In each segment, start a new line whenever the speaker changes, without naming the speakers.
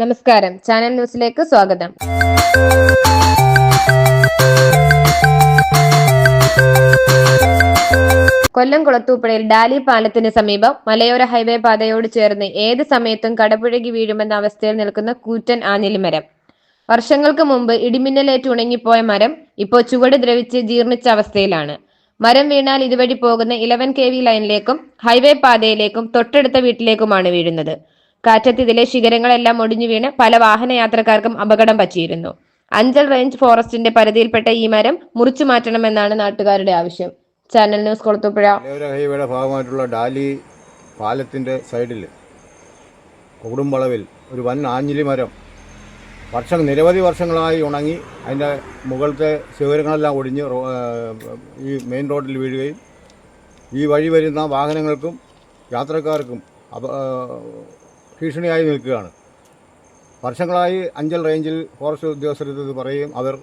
നമസ്കാരം. ചാനൽ ന്യൂസിലേക്ക് സ്വാഗതം. കൊല്ലം കുളത്തൂപ്പുഴയിൽ ഡാലി പാലത്തിന് സമീപം മലയോര ഹൈവേ പാതയോട് ചേർന്ന് ഏത് സമയത്തും കടപുഴകി വീഴുമെന്ന അവസ്ഥയിൽ നിൽക്കുന്ന കൂറ്റൻ ആഞ്ഞിലിമരം. വർഷങ്ങൾക്ക് മുമ്പ് ഇടിമിന്നലേറ്റ് ഉണങ്ങിപ്പോയ മരം ഇപ്പോൾ ചുവട് ദ്രവിച്ച് ജീർണിച്ച അവസ്ഥയിലാണ്. മരം വീണാൽ ഇതുവഴി പോകുന്ന ഇലവൻ കെ വി ലൈനിലേക്കും ഹൈവേ പാതയിലേക്കും തൊട്ടടുത്ത വീട്ടിലേക്കുമാണ് വീഴുന്നത്. കാറ്റത്ത് ഇതിലെ ശിഖരങ്ങളെല്ലാം ഒടിഞ്ഞു വീണ് പല വാഹനയാത്രക്കാർക്കും അപകടം പറ്റിയിരുന്നു. അഞ്ചൽ റേഞ്ച് ഫോറസ്റ്റിന്റെ പരിധിയിൽപ്പെട്ട ഈ മരം മുറിച്ചു മാറ്റണമെന്നാണ് നാട്ടുകാരുടെ ആവശ്യം. ചാനൽ ന്യൂസ്
കൊളുത്തുപ്പുഴ. ഭാഗമായിട്ടുള്ള ഡാലി പാലത്തിന്റെ സൈഡിൽ കൊടുമ്പളവിൽ ഒരു വൻ ആഞ്ഞിലി മരം വർഷം നിരവധി വർഷങ്ങളായി ഉണങ്ങി അതിന്റെ മുകളിലത്തെ ശിഖരങ്ങളെല്ലാം ഒടിഞ്ഞ് ഈ മെയിൻ റോഡിൽ വീഴുകയും ഈ വഴി വരുന്ന വാഹനങ്ങൾക്കും യാത്രക്കാർക്കും ഭീഷണിയായി നിൽക്കുകയാണ്. വർഷങ്ങളായി അഞ്ചൽ റേഞ്ചിൽ ഫോറസ്റ്റ് ഉദ്യോഗസ്ഥരത് പറയും. അവർ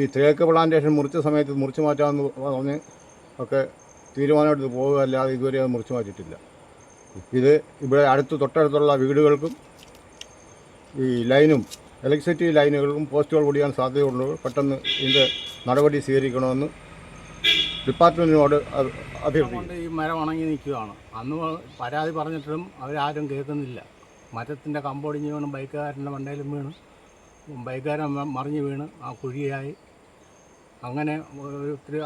ഈ തേക്ക് പ്ലാന്റേഷൻ മുറിച്ച സമയത്ത് മുറിച്ചു മാറ്റാമെന്ന് പറഞ്ഞ് ഒക്കെ തീരുമാനമെടുത്ത് പോകുകയല്ലാതെ ഇതുവരെ അത് മുറിച്ചു മാറ്റിയിട്ടില്ല. ഇത് ഇവിടെ അടുത്ത് തൊട്ടടുത്തുള്ള വീടുകൾക്കും ഈ ലൈനും ഇലക്ട്രിസിറ്റി ലൈനുകൾക്കും പോസ്റ്റുകൾ പൊടിയാൻ സാധ്യതയുള്ളത് പെട്ടെന്ന് ഇതിന്റെ നടപടി സ്വീകരിക്കണമെന്ന് ഡിപ്പാർട്ട്മെന്റിനോട് അഭ- അഭ്യർത്ഥിക്കുന്നു.
ഈ മരം ഉണങ്ങി നിൽക്കുകയാണ്. അന്ന് പരാതി പറഞ്ഞിട്ടും അവരാരും കേൾക്കുന്നില്ല. മരത്തിന്റെ കമ്പൊടിഞ്ഞ് വീണ് ബൈക്കുകാരന്റെ മണ്ടയിലും വീണ് ബൈക്കുകാരൻ മറിഞ്ഞ് വീണ് ആ കുഴിയായി. അങ്ങനെ ഒത്തിരി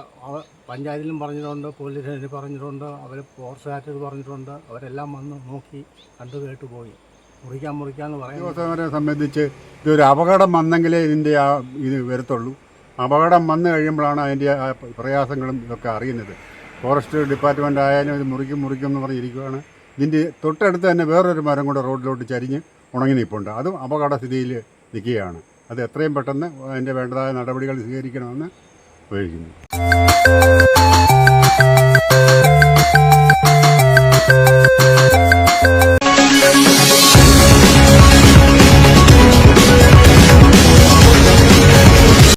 പഞ്ചായത്തിലും പറഞ്ഞിട്ടുണ്ട് പോലീസ് സ്റ്റേഷനിൽ പറഞ്ഞിട്ടുണ്ട് അവർ ഫോറസ്റ്റുകാർക്ക് പറഞ്ഞിട്ടുണ്ട് അവരെല്ലാം വന്ന് നോക്കി കണ്ടു കേട്ട് പോയി. മുറിക്കാൻ മുറിക്കാന്ന് പറയുന്നത്
സംബന്ധിച്ച് ഇതൊരു അപകടം വന്നെങ്കിലേ ഇതിന്റെ ആ ഇത് വരത്തുള്ളൂ. അപകടം വന്നു കഴിയുമ്പോഴാണ് അതിന്റെ പ്രയാസങ്ങളും ഇതൊക്കെ അറിയുന്നത്. ഫോറസ്റ്റ് ഡിപ്പാർട്ട്മെന്റ് ആയാലും ഇത് മുറിക്കും മുറിക്കും എന്ന് പറഞ്ഞിരിക്കുകയാണ് ഇതിന്റെ തൊട്ടടുത്ത് തന്നെ വേറൊരു മരം കൂടെ റോഡിലോട്ട് ചരിഞ്ഞ് ഉണങ്ങി നിൽപ്പുണ്ട്. അതും അപകടസ്ഥിതിയിൽ നിൽക്കുകയാണ്. അത് എത്രയും പെട്ടെന്ന് അതിന്റെ വേണ്ടതായ നടപടികൾ സ്വീകരിക്കണമെന്ന് ഉപയോഗിക്കുന്നു